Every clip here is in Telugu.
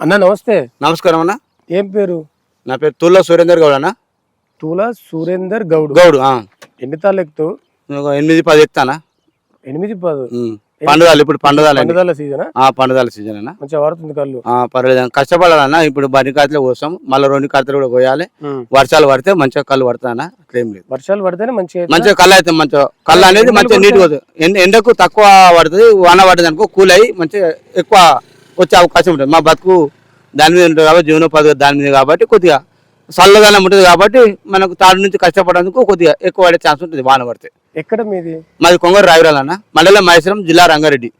అన్న నమస్తే. నమస్కారం అన్న. ఏం పేరు? నా పేరు తుల్ల సురేందర్ గౌడ్ అన్న. తూల సురేందర్ గౌడ్. గౌడ్ ఆ. ఎన్ని తాళ్ళు ఎక్కుతావు? ఎనిమిది పది ఎత్తానా ఎనిమిది పది. పండుగలు ఇప్పుడు పండుగలు అండి. పండుగల సీజన్ ఆ? పండుగల సీజన్ అన్న. మంచిగా వాడుతుంది కళ్ళు. ఆ, అన్న. కష్టపడాలన్న ఇప్పుడు బండి కాతలు కోసాం మళ్ళీ రెండు కాతలు కూడా కోయాలి వర్షాలు పడితే మంచిగా కళ్ళు పడతాన అట్లేం లేదు. వర్షాలు పడితేనే మంచిగా అవుతుందా? మంచిగా కళ్ళు అయితే మంచిగా. కళ్ళు అనేది మంచిగా నీట్గా ఎండ- ఎండకు తక్కువ పడుతుంది. వాన పడుతుంది అనుకో కూల్ అయ్యి మంచిగా ఎక్కువ వచ్చే అవకాశం ఉంటుంది. మా బతుకు దాని మీద ఉంటుంది కాబట్టి జీవనోపాధి దాని మీద కాబట్టి కొద్దిగా చల్లదనం ఉంటుంది కాబట్టి మనకు తాడు నుంచి కష్టపడేందుకు కొద్దిగా ఎక్కువ పడే ఛాన్స్ ఉంటుంది వాన పడితే ఎక్కడ మీది? మాది కొంగరు రావిరాలన్న మండలం మహేశ్వరం జిల్లా రంగారెడ్డి.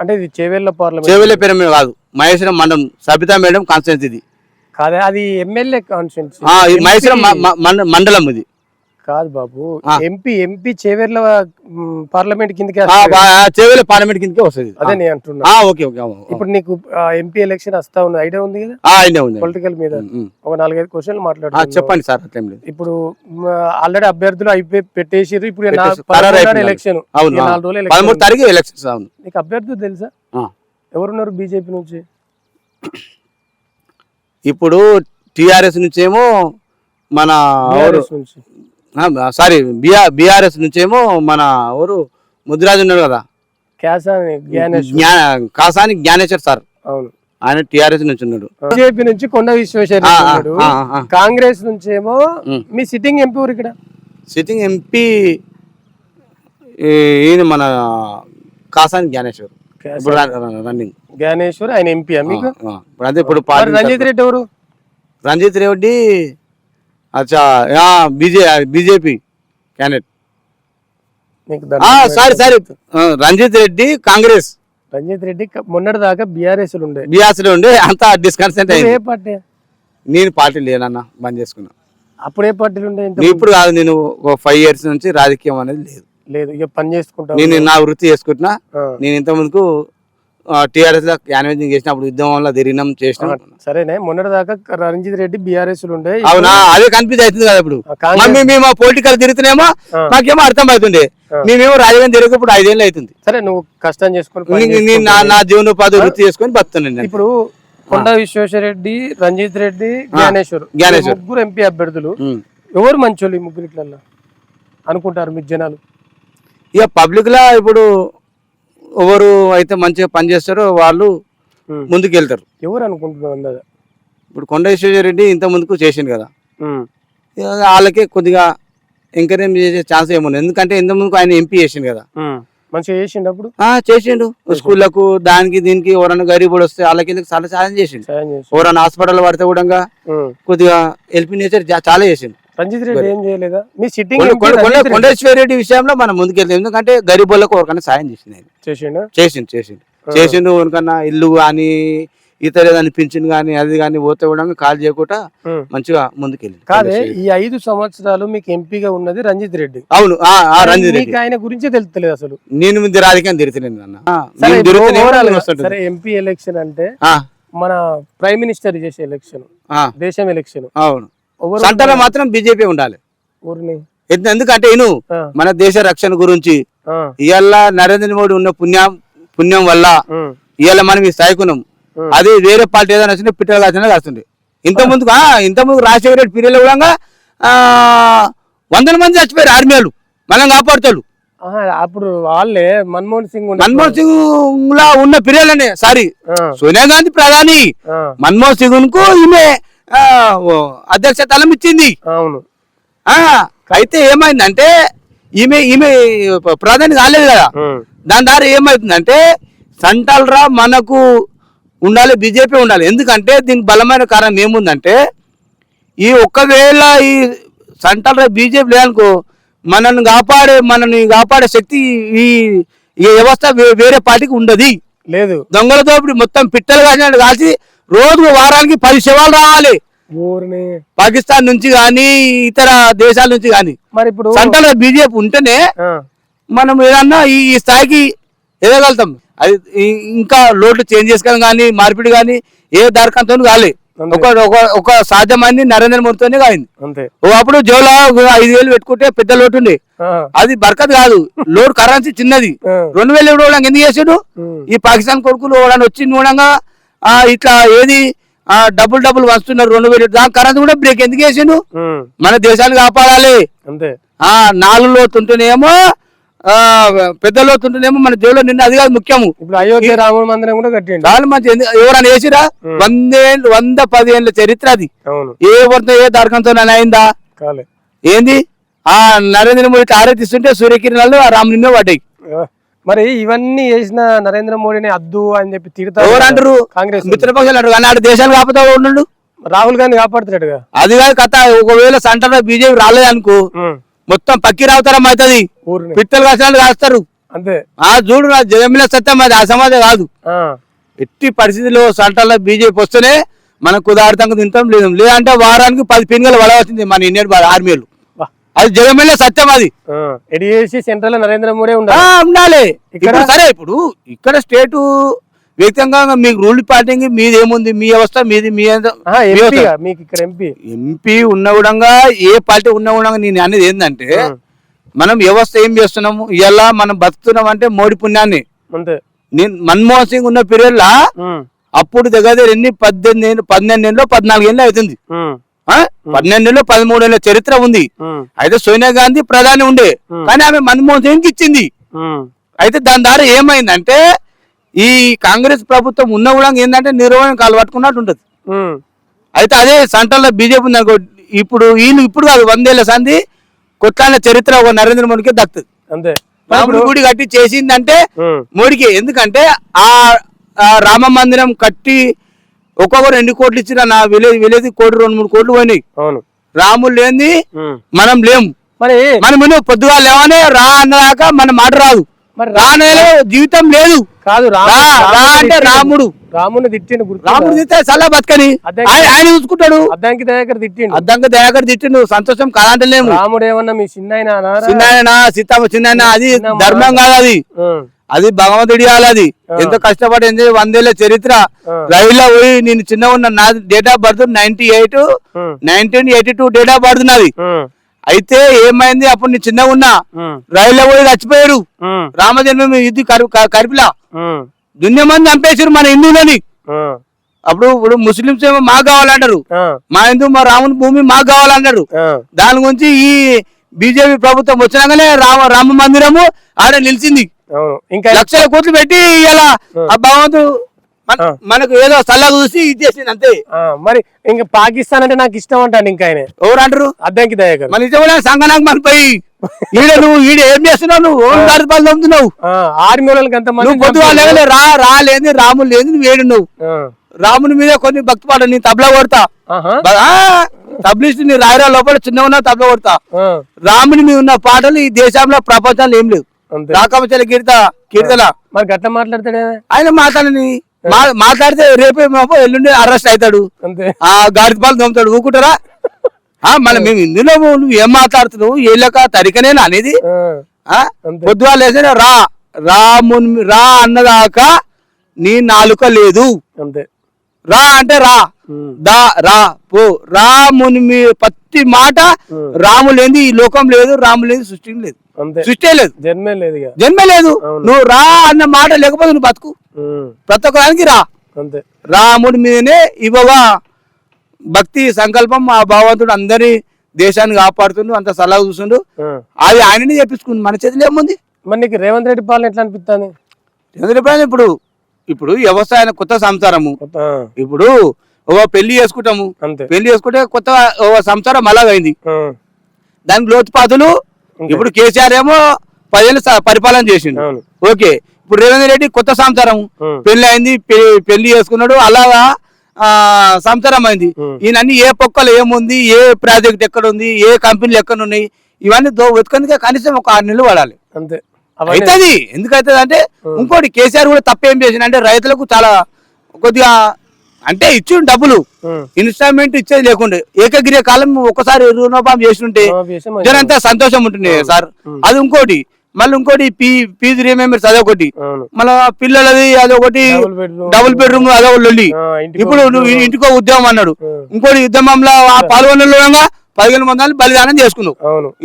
అంటే ఇది చేవేళ్ళ పార్లమెంట్? చేవెళ్ళ పేరు మీద కాదు. మహేశ్వరం మండలం సబితా మేడం కాన్స్టిట్యూన్సీ ఇది కాదే అది ఎమ్మెల్యే కాన్స్టిట్యూన్సీ. మహేశ్వరం మండలం ఇది. కాదు బాబు. ఎంపీ ఎంపీ మ్, పార్లమెంట్ కిందకి చేవెళ్ళ పార్లమెంట్ కిందకే వస్తుంది. అదే నేను అంటున్నా. Okay okay. ఇప్పుడు నీకు ఎంపీ ఎలక్షన్ వస్తా ఉంది ఐడియా ఉంది కదా? అయినే ఉంది. పొలిటికల్ మీద. ఒక నాలుగైదు క్వశ్చన్లు మాట్లాడుతున్నాను చెప్పండి సార్ ఇప్పుడు ఆల్రెడీ అభ్యర్థులు అయిపోయి పెట్టేసిర్రు. ఇప్పుడు. ఎలక్షన్. నాలుగు రోజులు ఎలక్షన్ పదమూడు తారీఖు నీకు అభ్యర్థులు తెలుసా. ఎవరున్నారు బీజేపీ నుంచి? ఇప్పుడు టిఆర్ఎస్ నుంచేమో మన సారీ బిఆర్ బిఆర్ఎస్ నుంచేమో మన ఎవరు ముద్రాజు ఉన్నాడు కదా. కాసాని జ్ఞానేశ్వర్. సార్. అవును. ఆయన టిఆర్ఎస్ నుంచి ఉన్నాడు. బీజేపీ నుంచి కొండ విశ్వేశ్వర. కాంగ్రెస్ నుంచి ఏమో. మీ సిట్టింగ్ ఎంపీ ఊరు ఇక్కడ? సిట్టింగ్ ఎంపీ ఈయన మన కాసాని జ్ఞానేశ్వర్. రన్నింగ్. జ్ఞానేశ్వర్ ఆయన ఎంపీ మీకు? ఇప్పుడు రంజిత్ రెడ్డి ఎవరు? రంజిత్ రెడ్డి అచ్చా BJ BJP candidate. Sorry sorry. Ranjith Reddy Congress. Ranjith Reddy మొన్నటి దాకా బీఆర్ఎస్ ఉండే. బీఆర్ఎస్లో ఉండి అంతా డిస్కన్సెంట్ అయింది. ఏ పార్టీ? నేను పార్టీ లేనన్న బంద్ చేసుకున్నా. అప్పుడు ఏ పార్టీలు ఉండే ఇప్పుడు కాదు నేను ఫైవ్ ఇయర్స్ నుంచి రాజకీయం అనేది లేదు. లేదు ఇక పని చేసుకుంటావు. నేను నా వృత్తి చేసుకుంటున్నా. నేను ఇంత ముందుకు టీఆర్ఎస్లో క్యాన్వేజింగ్ చేసినప్పుడు యుద్ధం వల్ల తిరిగినాం చేసినాం. సరేనే మొన్నటి దాకా రంజిత్ రెడ్డి బీఆర్ఎస్ ఉండే అవునా? అదే కన్ఫ్యూజ్ అవుతుంది కదా ఇప్పుడు. మమ్మీ మేము పొలిటికల్ తిరుగుతున్నామో. మాకేమో అర్థం అవుతుంది ఆ. మేమేమో రాజకీయం తిరిగి ఇప్పుడు ఐదేళ్ళు అవుతుంది. సరే నువ్వు కష్టం చేసుకొని నా జీవనోపాధి వృత్తి చేసుకొని బతున్నాను నేను. ఇప్పుడు కొండ విశ్వేశ్వర రెడ్డి రంజిత్ రెడ్డి జ్ఞానేశ్వర్ జ్ఞానేశ్వర్. ముగ్గురు ఎంపీ అభ్యర్థులు. ఎవరు మంచోళ్ళు ఈ ముగ్గురిట్లల్లో అనుకుంటారు మీకు జనాలు. ఇక పబ్లిక్ లా ఇప్పుడు ఎవరు అయితే మంచిగా పనిచేస్తారో వాళ్ళు. ముందుకు వెళ్తారు ఎవరు అనుకుంటున్నారు ఇప్పుడు కొండ విశ్వేశ్వరరెడ్డి ఇంత ముందుకు చేసిండు కదా. వాళ్ళకే కొద్దిగా ఎంకరేజ్ చేసే ఛాన్స్ ఏముంది? ఎందుకంటే ఇంత ముందుకు ఆయన ఎంపీ చేసిండు కదా. మంచిగా చేసిండు ఆ చేసిండు. స్కూళ్ళకు దానికి దీనికి ఎవరైనా గరీబుడు వస్తే వాళ్ళకి చాలా సాయం చేసిండు. ఎవరైనా హాస్పిటల్ పడితే కూడా. కొద్దిగా హెల్ప్ నేచర్ చాలా చేసిండు. రంజిత్ రెడ్డి ఏం చేయలేదా? మీ సిట్టింగ్ కొండ- ఎంపీ కొండ- కొండ- రంజిత్ రెడ్డి. విషయంలో మనం ముందుకెళ్తాం. ఎందుకంటే గరీబులకు ఎవరికైనా సాయం చేసింది చేసిండు? చేసిండు చేసిండు. చేసిండు ఎవరికన్నా ఇల్లు కానీ ఇతర పింఛన్ కానీ అది కానీ పోతే కూడా కాల్ చేయకుండా. మంచిగా ముందుకెళ్ళింది కాదే ఈ ఐదు సంవత్సరాలు మీకు ఎంపీగా ఉన్నది రంజిత్ రెడ్డి. అవును రంజిత్ రెడ్డి. ఆయన గురించి తెలుస్తలేదు అసలు. నేను ముందు రాజకీయం తిరుగుతున్నాను అన్న సరే ఎంపీ ఎలక్షన్ అంటే మన ప్రైమ్ మినిస్టర్ చేసే ఎలక్షన్ ఆ, దేశం ఎలక్షన్ అవును. సెంటర్లో మాత్రం బీజేపీ ఉండాలి. ఎందుకంటే ఇను మన దేశ రక్షణ గురించి ఇవాళ నరేంద్ర మోడీ ఉన్న పుణ్యం పుణ్యం వల్ల ఇవాళ మనం ఈ స్థాయికి ఉన్నాం ఉమ్. అదే వేరే పార్టీ ఏదైనా వచ్చినా పిట్టలు కాల్చినా కాస్తుంది ఇంత ముందుకు ఆ, ఇంత ముందుకు రాజశేఖర రెడ్డి పీరియడ్లో కూడా ఆ, వందల మంది చచ్చిపోయారు ఆర్మీ వాళ్ళు మనం కాపాడుతాడు అప్పుడు వాళ్ళే మన్మోహన్ సింగ్ మన్మోహన్ సింగ్ లా ఉన్న పీరియడ్ అనే సారీ సోనియా గాంధీ ప్రధాని మన్మోహన్ సింగ్కు ఈమె అధ్యక్ష తలం ఇచ్చింది. అవును. ఆ అయితే ఏమైందంటే ఈమె ఈమె ప్రధాని కాలేదు కదా. దాని ద్వారా ఏమవుతుందంటే సెంట్రల్ రా మనకు ఉండాలి బీజేపీ ఉండాలి. ఎందుకంటే దీనికి బలమైన కారణం ఏముందంటే ఈ ఒక్కవేళ ఈ సెంట్రల్ రా బీజేపీ లేదనుకో మనల్ని కాపాడే మనల్ని కాపాడే శక్తి ఈ ఈ వ్యవస్థ వేరే పార్టీకి ఉండదు. లేదు. దొంగల దోపిడి మొత్తం పిట్టలు కాసినట్టు కాల్చి రోజు వారానికి పది శవాలు రావాలి. ఊరిని. పాకిస్తాన్ నుంచి కానీ ఇతర దేశాల నుంచి కానీ మరి ఇప్పుడు బీజేపీ ఉంటేనే మనం ఏదన్నా ఈ స్థాయికి ఎదగలుగుతాం. అది ఇంకా లోట్లు చేంజ్ చేసుకోవడం కానీ మార్పిడి కానీ ఏ దారికంతో కాలే. ఒక ఒక- సాధ్యమైంది నరేంద్ర మోడీతోనే కాయింది. అప్పుడు జోలో ఐదు వేలు పెట్టుకుంటే పెద్ద లోటు ఉండే. అది బరకత్ కాదు. లోడ్ కరెన్సీ చిన్నది. రెండు వేలు ఇవ్వడం ఎందుకు చేసాడు? ఈ పాకిస్తాన్ కొడుకులు వచ్చి నూడంగా ఇట్లా ఏది? ఆ, డబుల్ డబుల్ వస్తున్నారు రెండు వేలు. దాని కరెంట్ కూడా బ్రేక్ ఎందుకు వేసిండు మన దేశాన్ని కాపాడాలి. అంతే. ఆ నాలుగు లోతు ఉంటేనేమో ఆ, పెద్ద లోతు ఉంటేనేమో మన దేవుడు నిన్న అది కాదు ముఖ్యము. అయోధ్య రాముల మందిరం కూడా కట్టిండు. మంచి ఎవరైనా వేసిరా వందేళ్ళు వంద పదిహేళ్ళ చరిత్ర అది. ఏ వర్తం ఏ దర్కంతో అయిందా? ఏంది? ఆ నరేంద్ర మోడీ ఆరాధిస్తుంటే సూర్యకిరణాలు ఆ రాముని పడ్డాయి. మరి ఇవన్నీ చేసిన నరేంద్ర మోడీని అద్దు అని చెప్పి తిడతారు. అంటారు కాంగ్రెస్. మిత్రపక్షాలు అంటారు కానీ ఆడ దేశాలు కాపుతా ఉండు. రాహుల్ గాంధీ కాపాడుతాడుగా అది కాదు కథ ఒకవేళ సెంటర్ బీజేపీ రాలేదనుకో మొత్తం పక్కి రావుతారం అవుతుంది పిట్టలు కాసినట్లు కాస్తారు. అంతే. ఆ చూడు నా జగమిల సత్యం అది ఆ సమాజం కాదు. ఎట్టి పరిస్థితిలో సెంటర్లో బీజేపీ వస్తేనే మనకు కుదార్థంగా తింటాం లేదు. లేదంటే వారానికి పది పిన్గలు పడవచ్చింది మన ఇండియన్ ఆర్మీలు. అది జగమిల సత్యం అది. ఆ, ఎడి చేసి సెంట్రల్ నరేంద్ర మోడీ ఉండాలి. ఇక్కడ- సరే ఇప్పుడు ఇక్కడ స్టేట్ వ్యక్తిగతంగా మీకు రూల్ పార్టీకి మీది ఏముంది మీ వ్యవస్థ మీది మీ ఎంపీ వ్యవస్థ. గా, మీకు ఇక్కడ ఎంపీ. ఎంపీ ఉన్న కూడా ఏ పార్టీ ఉన్న కూడా నేను అనేది ఏంటంటే మనం వ్యవస్థ ఏం చేస్తున్నాము? ఇలా మనం బతుకుతున్నాం అంటే మోడీ పుణ్యాన్ని. నేను మన్మోహన్ సింగ్ ఉన్న పీరియడ్ లా అప్పుడు దగ్గర ఎన్ని? పద్దెనిమిది పన్నెండు ఏళ్ళు పద్నాలుగు ఏళ్ళు అవుతుంది. ఉమ్, ఆ? పన్నెండు ఏళ్ళు పదమూడు ఏళ్ళ చరిత్ర ఉంది. అయితే సోనియా గాంధీ ప్రధాని ఉండే. కానీ ఆమె మన్మోహన్ సింగ్ ఇచ్చింది. అయితే దాని ద్వారా ఏమైందంటే ఈ కాంగ్రెస్ ప్రభుత్వం ఉన్న కూడా ఏంటంటే నిర్వహణ కాలు పట్టుకున్నట్టు ఉంటుంది అయితే అదే సెంట్రల్లో బీజేపీ ఇప్పుడు వీళ్ళు ఇప్పుడు కాదు వందేళ్ళ సంధి కొట్లాడిన చరిత్ర ఒక నరేంద్ర మోడీకి దక్కుతుంది. అంతే. రాముడి గుడి కట్టి చేసిందంటే మోడీకి. ఎందుకంటే ఆ రామ మందిరం కట్టి ఒక్కొక్కరు ఎన్ని కోట్లు ఇచ్చినా నా విలేజ్ విలేజ్ కోటి రెండు మూడు కోట్లు పోయినాయి. అవును. రాముడు లేని. మనం లేము. మరి మనం ముందు పొద్దుగా లేవనే రా అన్నదాకా మన మాట రాదు. మరి రా అనే జీవితం లేదు. కాదు రా అంటే. రాముడు. రాముని తిట్టిండు రాముడు తిస్తే సలా బతకని. ఆయన చూసుకుంటాడు. అద్దానికి దగ్గర తిట్టిండు. అద్దంక దయాకర్ తిట్టిండు. సంతోషం కాదంటలేము. రాముడు ఏమన్నా మీ చిన్న చిన్న సీతమ్మ చిన్న అది ధర్మం కాదు అది. అది భగవంతుడి అది. ఎంతో కష్టపడి ఎంతో వందేళ్ళ చరిత్ర. రైల్లో పోయి నేను చిన్న ఉన్న నా date of birth ninety eight nineteen eighty two date of birth నాది. అయితే ఏమైంది? అప్పుడు నేను చిన్నగా ఉన్నా రైల్లో పోయి చచ్చిపోయాడు. రామజన్మ ఇది కరిపిలా. దున్య మంది చంపేసారు మన హిందువులని. అప్పుడు ఇప్పుడు ముస్లింస్ ఏమో మాకు కావాలంటారు. మా హిందూ మా రాముని భూమి మాకు కావాలంటారు. దాని గురించి ఈ బీజేపీ ప్రభుత్వం వచ్చినాకనే రామ రామ మందిరము ఆడ నిలిచింది. ఇంకా లక్షల కోట్లు పెట్టి ఇలా ఆ. భగవంతుడు. మనకు ఏదో సల్లగా చూసి ఇచ్చేసింది అంతే. మరి ఇంకా పాకిస్తాన్ అంటే నాకు ఇష్టం అంటాను ఇంకా ఆయన. ఎవరు అంటారు అద్దంకి దయాకర్. మన ఇష్టం సంగనాకు మన పోయి ఈడ నువ్వు ఈడ ఏం చేస్తున్నావు నువ్వు? ఓన్ నమ్ముతున్నావు. ఆర్మీ వాళ్ళకి అంత నువ్వు రా రా లేని రాములు లేదు నువ్వు ఏడున్నావు. ఆ, రాముని మీద కొన్ని భక్తి పాట నీ తబలా కొడతా. తబలిస్ట్ నీ రాయరా లోపల చిన్న ఉన్న తబలా కొడతా. రాముని మీద ఉన్న పాటలు ఈ దేశంలో ప్రపంచంలో ఏం లేవు. రాకమచల కీర్త కీర్తన మరి గట్ల మాట్లాడతాడే ఆయన మాట్లాడని మాట్లాడితే రేపే మాపో ఎల్లుండి అరెస్ట్ అవుతాడు. అంతే. ఆ గాడి పాలు దొమ్ముతాడు ఊకుంటారా? ఆ మళ్ళీ మేము ఇందులో నువ్వు ఏం మాట్లాడుతున్నావు? ఏ లెక్క? తరికనేనా అనేది. పొద్దుగా లేచిన రా రాముని రా అన్నదాకా నీ నాలుక లేదు. అంతే. రా అంటే రా. దా రా పో. రాముని మీ ప్రతి మాట. రాము లేని ఈ లోకం లేదు రాము లేని సృష్టి లేదు. సృష్టి లేదు. జన్మే లేదు జన్మ లేదు. నువ్వు రా అన్న మాట లేకపోతే నువ్వు బతుకు. ప్రతి ఒక్కదానికి రా. అంతే. రాముడి మీదనే ఇవ్వవా భక్తి సంకల్పం ఆ భగవంతుడు అందరి దేశాన్ని కాపాడుతుండు అంత సలహా చూస్తుండు. అది ఆయననే చెప్పించుకుండు మన చేతిలో ఏముంది? మరి నీకు రేవంత్ రెడ్డి పాలన ఎట్లా అనిపిస్తుంది ఎందుకంటే ఇప్పుడు ఇప్పుడు వ్యవసాయ కొత్త సంసారము. ఇప్పుడు ఒక పెళ్ళి చేసుకుంటాము. పెళ్ళి చేసుకుంటే కొత్త ఒక సంసారం అలాగైంది. దానికి లోతుపాతులు ఇప్పుడు కేసీఆర్ ఏమో పదేళ్ళు స- పరిపాలన చేసిండు. ఓకే. ఇప్పుడు రేవంత్ రెడ్డి కొత్త సంసారం పెళ్ళి అయింది పెళ్ళి చేసుకున్నాడు అలాగా ఆ, సంసారం అయింది. ఉమ్. ఈయన అన్ని ఏ పొక్కలు ఏముంది ఏ ప్రాజెక్ట్ ఎక్కడ ఉంది ఏ కంపెనీలు ఎక్కడ ఉన్నాయి ఇవన్నీ వెతుకందుకే కనీసం ఒక ఆరు నెలలు పడాలి అంతే. అవుతుంది. ఎందుకు అవుతుంది అంటే ఇంకోటి కేసీఆర్ కూడా తప్పేం చేసిండు అంటే రైతులకు చాలా కొద్దిగా అంటే ఇచ్చిండు డబ్బులు. ఇన్స్టాల్మెంట్ ఇచ్చేది లేకుండే. ఏకగిరి కాలం ఒకసారి రుణపాం చేస్తుంటే. జనంతా సంతోషం ఉంటుంది సార్. అది ఇంకోటి. మళ్ళీ ఇంకోటి పీ ఫీజు రీమెంబర్స్ అదొకటి. మళ్ళా పిల్లలది అదొకటి డబుల్ బెడ్రూమ్. అదొకటి ఇప్పుడు నువ్వు. ఇంటికో ఉద్యమం అన్నాడు. ఇంకోటి ఉద్యమంలో పాల్గొనలో పదిహేను మంది బలిదానం చేసుకున్నావు.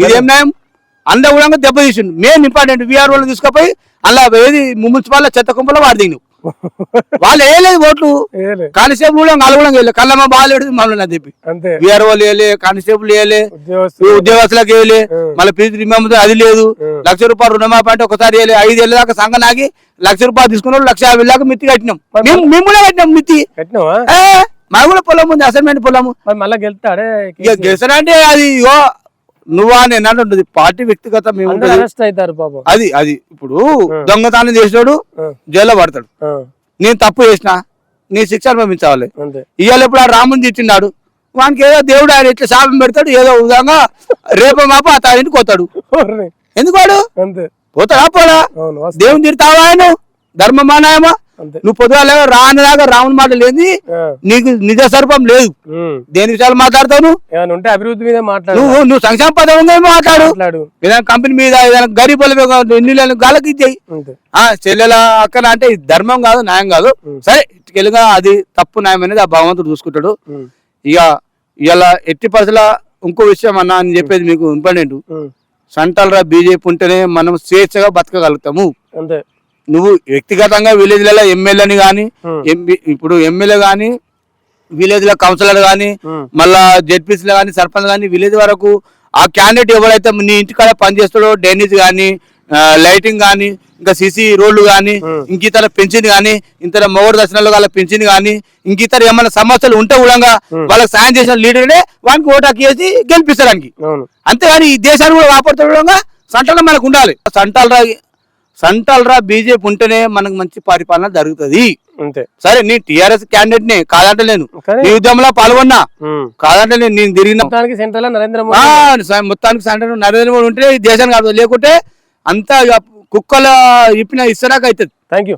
ఇదేం న్యాయం? అందరూ కూడా దెబ్బతీసిండు మెయిన్ ఇంపార్టెంట్ విఆర్ వాళ్ళు తీసుకుపోయి అలా ఏది మున్సిపాల్ చెత్త కుంపలో వాడి వాళ్ళు వేయలేదు ఓట్లు. కానిస్టేబుల్ కూడా కలగడం వేయలేదు కళ్ళమ్మ బాగాలేడు మమ్మల్ని చెప్పి వాళ్ళు వేయలే కానిస్టేబుల్ వేయలే ఉద్యోగస్తులకు వేయలే. మళ్ళీ ఫీజు రిమెంబర్ అది లేదు. లక్ష రూపాయలు రుణమాఫీ అంటే ఒకసారి వేయలే. ఐదు ఏళ్ళ దాకా సంఘ నాగి లక్ష రూపాయలు తీసుకున్న వాళ్ళు లక్ష యాభై దాకా మిత్తి కట్టినాం. మేము మేము కూడా కట్టినాం మిత్తి. మా కూడా పొలం ఉంది అసైన్మెంట్ పొలము మరి మళ్ళా ఇక గెలిచారంటే అది నువ్వా నేను ఉంటుంది పార్టీ వ్యక్తిగత మేము. అరెస్ట్ అవుతారు అది అది. ఇప్పుడు దొంగతనం చేసినాడు జైల్లో పడతాడు. నేను తప్పు చేసిన నీ శిక్ష అనుభవించాలి. ఇవాళ ఇప్పుడు ఆ రాముని తిట్టినాడు వానికి ఏదో దేవుడు ఆయన ఇట్లా శాపం పెడతాడు ఏదో విధంగా రేపు మాప ఆ తాగింటికి పోతాడు. ఎందుకు వాడు? పోతాడా పోడా. దేవుని తిడతావా ఆయన? ధర్మమానాయమా నువ్వు పొద్దుగా రానిలాగా రాముని మాట లేని నీకు నిజ స్వరూపం లేదు. దేని విషయాలు మాట్లాడతావు నువ్వు? అభివృద్ధి మీద మాట్లాడు. నువ్వు నువ్వు సంక్షేమ ఉందో మాట్లాడు. ఏదైనా కంపెనీ మీద ఏదైనా గరీబుల నీళ్ళని గాలకి ఇచ్చేయి. ఆ చెల్లెల అక్కన అంటే ధర్మం కాదు న్యాయం కాదు. సరే ఇటుకెళ్ళగా అది తప్పు న్యాయం అనేది ఆ భగవంతుడు చూసుకుంటాడు. ఇక ఇలా ఎట్టి పరిస్థితుల ఇంకో విషయం అన్న అని చెప్పేది మీకు ఇంపార్టెంట్ సంటాలరా బీజేపీ ఉంటేనే మనం స్వేచ్ఛగా బతకగలుగుతాము. అంతే. నువ్వు వ్యక్తిగతంగా విలేజ్లలో ఎమ్మెల్యేని కానీ Hmm. ఇప్పుడు ఎమ్మెల్యే కానీ విలేజ్లో కౌన్సిలర్ కానీ ఉమ్, మళ్ళా జెడ్పీసీలో కానీ సర్పంచ్ కానీ విలేజ్ వరకు ఆ క్యాండిడేట్ ఎవరైతే నీ ఇంటికాడ పనిచేస్తాడో డ్రైనేజ్ కానీ లైటింగ్ కానీ ఇంకా సిసి రోడ్లు కానీ Hmm. ఇంక ఇతర పెన్షన్ కానీ ఇంతర మొగడు దర్శనాలు గల పెన్షన్ కానీ ఇంక ఇతర ఏమైనా సమస్యలు ఉంటే కూడా వాళ్ళకి సాయం చేసిన లీడర్నే వానికి ఓటాకి వేసి గెలిపిస్తాడానికి అవును. అంతేగాని ఈ దేశాన్ని కూడా కాపాడుతుండగా సంటాలు మనకు ఉండాలి. సంటాలరా సంటాలరా బీజేపీ ఉంటేనే మనకు మంచి పరిపాలన జరుగుతుంది. సరే నీ టిఆర్ఎస్ క్యాండిడేట్ నే కాదంటలేను. నీ ఉద్యమంలో పాల్గొన్నా. ఉమ్, కాదంటే నేను తిరిగిన మొత్తానికి సెంట్రల్ నరేంద్ర ఆ, మోడీ స- మొత్తానికి సెంటర్ నరేంద్ర మోడీ ఉంటే దేశానికి కాదు లేకుంటే అంతా కుక్కల ఇప్పిన ఇస్తరాక అవుతుంది థ్యాంక్ యూ